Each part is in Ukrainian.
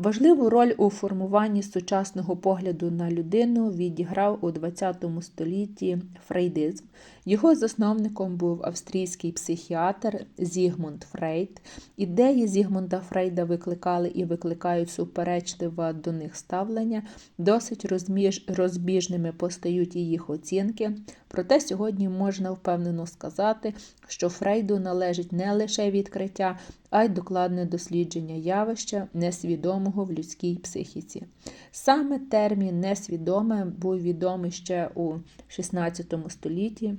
Важливу роль у формуванні сучасного погляду на людину відіграв у ХХ столітті фрейдизм. Його засновником був австрійський психіатр Зігмунд Фрейд. Ідеї Зігмунда Фрейда викликали і викликають суперечливе до них ставлення, досить розміж... розбіжними постають і їх оцінки. Проте сьогодні можна впевнено сказати, що Фрейду належить не лише відкриття, а й докладне дослідження явища несвідомого в людській психіці. Саме термін несвідоме був відомий ще у XVI столітті.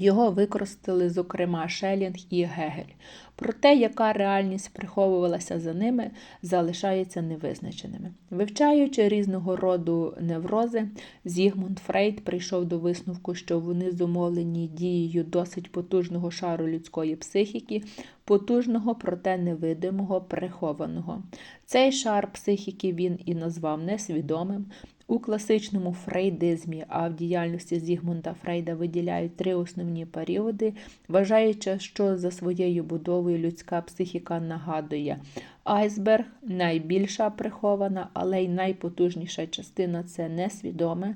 Його використали, зокрема, Шелінг і Гегель. Про те, яка реальність приховувалася за ними, залишається невизначеними. Вивчаючи різного роду неврози, Зігмунд Фрейд прийшов до висновку, що вони зумовлені дією досить потужного шару людської психіки, потужного, проте невидимого, прихованого. Цей шар психіки він і назвав несвідомим. У класичному фрейдизмі, а в діяльності Зігмунда Фрейда виділяють три основні періоди, вважаючи, що за своєю будовою людська психіка нагадує айсберг, найбільша прихована, але й найпотужніша частина це несвідоме.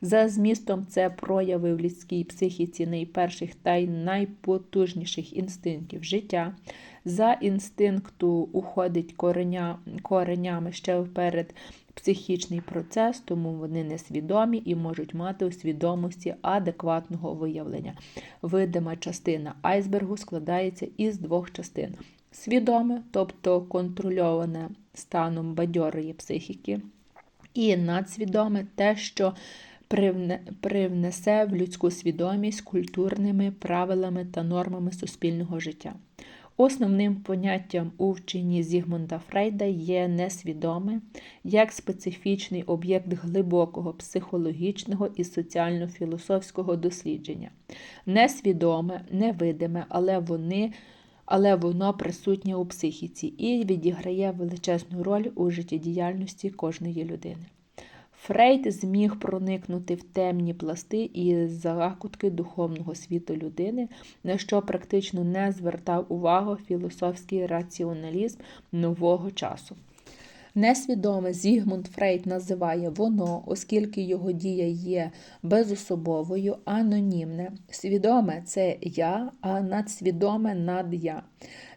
За змістом, це прояви в людській психіці найперших та й найпотужніших інстинктів життя. За інстинкту уходить кореня, коренями ще вперед психічний процес, тому вони несвідомі і можуть мати у свідомості адекватного виявлення. Видима частина айсбергу складається із двох частин: свідоме, тобто контрольоване станом бадьорої психіки, і надсвідоме те, що привнесе в людську свідомість культурними правилами та нормами суспільного життя. Основним поняттям у вченні Зігмунда Фрейда є несвідоме як специфічний об'єкт глибокого психологічного і соціально-філософського дослідження. Несвідоме, невидиме, але вони. Але воно присутнє у психіці і відіграє величезну роль у життєдіяльності кожної людини. Фрейд зміг проникнути в темні пласти і закутки духовного світу людини, на що практично не звертав увагу філософський раціоналізм нового часу. Несвідоме Зігмунд Фрейд називає воно, оскільки його дія є безособовою, анонімне. Свідоме це я, а надсвідоме над я.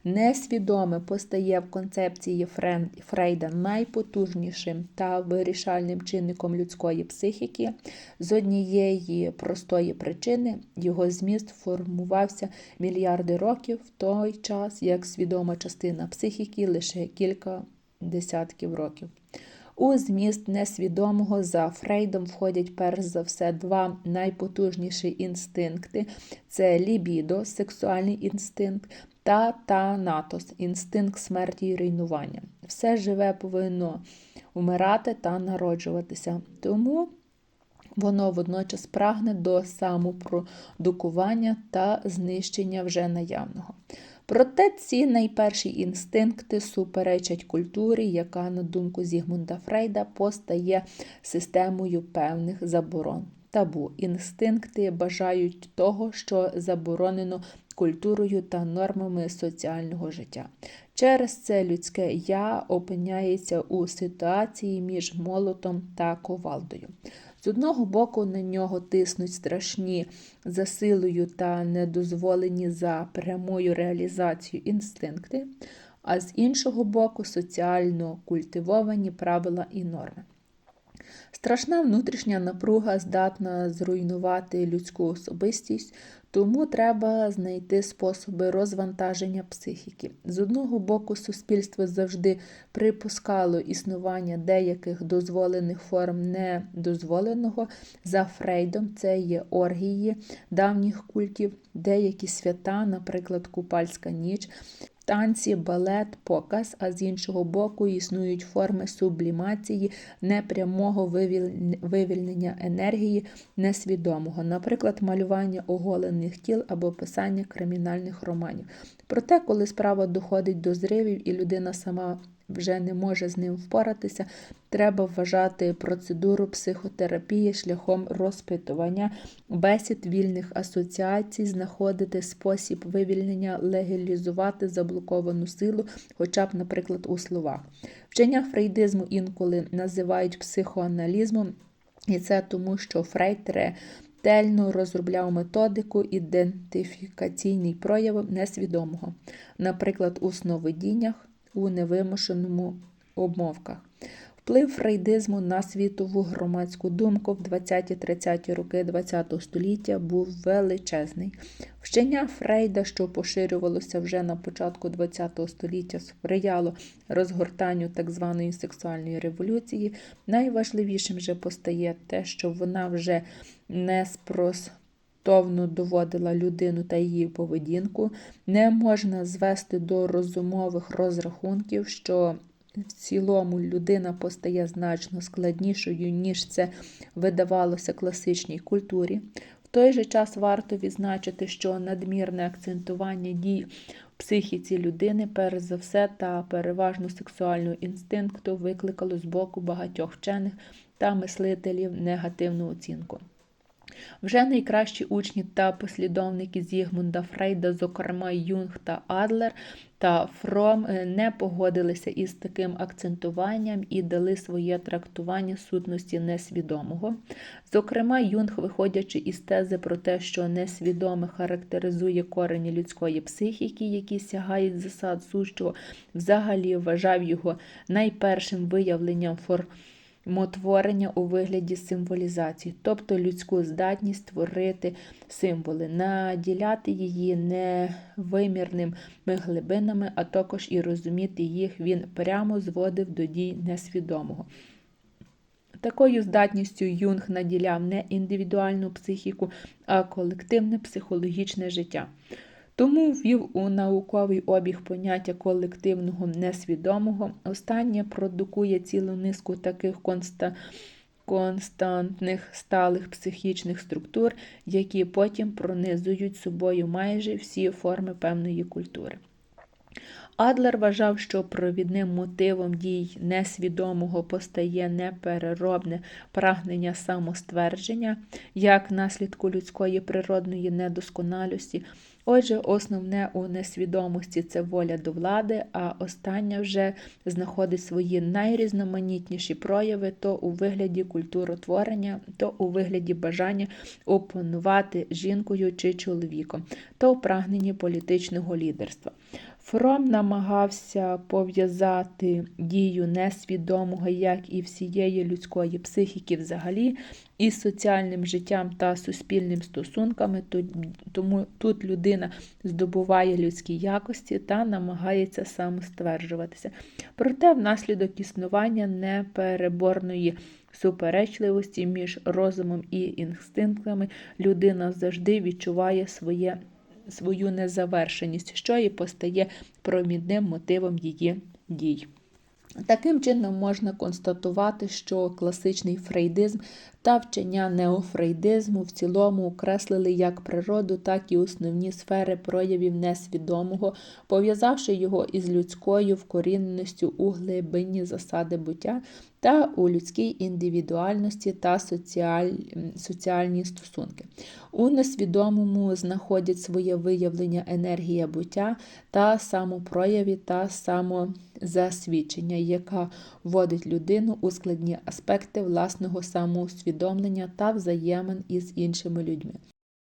Несвідоме постає в концепції Фрейда найпотужнішим та вирішальним чинником людської психіки. З однієї простої причини його зміст формувався мільярди років в той час, як свідома частина психіки лише кілька десятків років. У зміст несвідомого за Фрейдом входять перш за все два найпотужніші інстинкти: це лібідо, сексуальний інстинкт, та танатос, інстинкт смерті і руйнування. Все живе повинно умирати та народжуватися. Тому воно водночас прагне до самопродукування та знищення вже наявного. Проте ці найперші інстинкти суперечать культурі, яка, на думку Зігмунда Фрейда, постає системою певних заборон. Табу інстинкти бажають того, що заборонено культурою та нормами соціального життя. Через це людське я опиняється у ситуації між молотом та ковалдою. З одного боку, на нього тиснуть страшні за силою та недозволені за прямою реалізацією інстинкти, а з іншого боку, соціально культивовані правила і норми. Страшна внутрішня напруга здатна зруйнувати людську особистість, тому треба знайти способи розвантаження психіки. З одного боку, суспільство завжди припускало існування деяких дозволених форм недозволеного. За Фрейдом це є оргії давніх культів, деякі свята, наприклад, Купальська ніч, танці, балет, показ, а з іншого боку, існують форми сублімації, непрямого вивільнення енергії несвідомого, наприклад, малювання оголених тіл або писання кримінальних романів. Проте, коли справа доходить до зривів і людина сама вже не може з ним впоратися, треба вважати процедуру психотерапії шляхом розпитування, бесід вільних асоціацій, знаходити спосіб вивільнення, легалізувати заблоковану силу, хоча б, наприклад, у словах. Вчення фрейдизму інколи називають психоаналізмом, і це тому, що Фрейд ретельно розробляв методику ідентифікаційний проявів несвідомого, наприклад, у сновидіннях у невимушеному обмовках. Вплив фрейдизму на світову громадську думку в 20-30 роки ХХ століття був величезний. Вчення Фрейда, що поширювалося вже на початку ХХ століття, сприяло розгортанню так званої сексуальної революції. Найважливішим же постає те, що вона вже не спростовно доводила людину та її поведінку, не можна звести до розумових розрахунків, що в цілому людина постає значно складнішою, ніж це видавалося класичній культурі. В той же час варто відзначити, що надмірне акцентування дій в психіці людини, перш за все, та переважно сексуального інстинкту викликало з боку багатьох вчених та мислителів негативну оцінку. Вже найкращі учні та послідовники Зігмунда Фрейда, зокрема Юнг та Адлер та Фром, е, не погодилися із таким акцентуванням і дали своє трактування сутності несвідомого. Зокрема, Юнг, виходячи із тези про те, що несвідоме характеризує корені людської психіки, які сягають засад сущого, взагалі вважав його найпершим виявленням форм мотворення у вигляді символізації, тобто людську здатність створити символи, наділяти її невимірними глибинами, а також і розуміти їх він прямо зводив до дій несвідомого. Такою здатністю Юнг наділяв не індивідуальну психіку, а колективне психологічне життя. Тому ввів у науковий обіг поняття колективного несвідомого. Останнє продукує цілу низку таких конста... константних сталих психічних структур, які потім пронизують собою майже всі форми певної культури. Адлер вважав, що провідним мотивом дій несвідомого постає непереробне прагнення самоствердження як наслідку людської природної недосконалості. Отже, основне у несвідомості це воля до влади, а остання вже знаходить свої найрізноманітніші прояви то у вигляді культуротворення, то у вигляді бажання опанувати жінкою чи чоловіком, то у прагненні політичного лідерства. Фром намагався пов'язати дію несвідомого, як і всієї людської психіки взагалі, із соціальним життям та суспільним стосунками, тому тут людина здобуває людські якості та намагається самостверджуватися. Проте, внаслідок існування непереборної суперечливості між розумом і інстинктами людина завжди відчуває своє свою незавершеність, що і постає провідним мотивом її дій. Таким чином можна констатувати, що класичний фрейдизм та вчення неофрейдизму в цілому окреслили як природу, так і основні сфери проявів несвідомого, пов'язавши його із людською вкоріненістю у глибині засади буття та у людській індивідуальності та соціаль... соціальні стосунки. У несвідомому знаходять своє виявлення енергія буття та самопрояві та самозасвідчення, яка вводить людину у складні аспекти власного самоусвідомлення та взаємин із іншими людьми.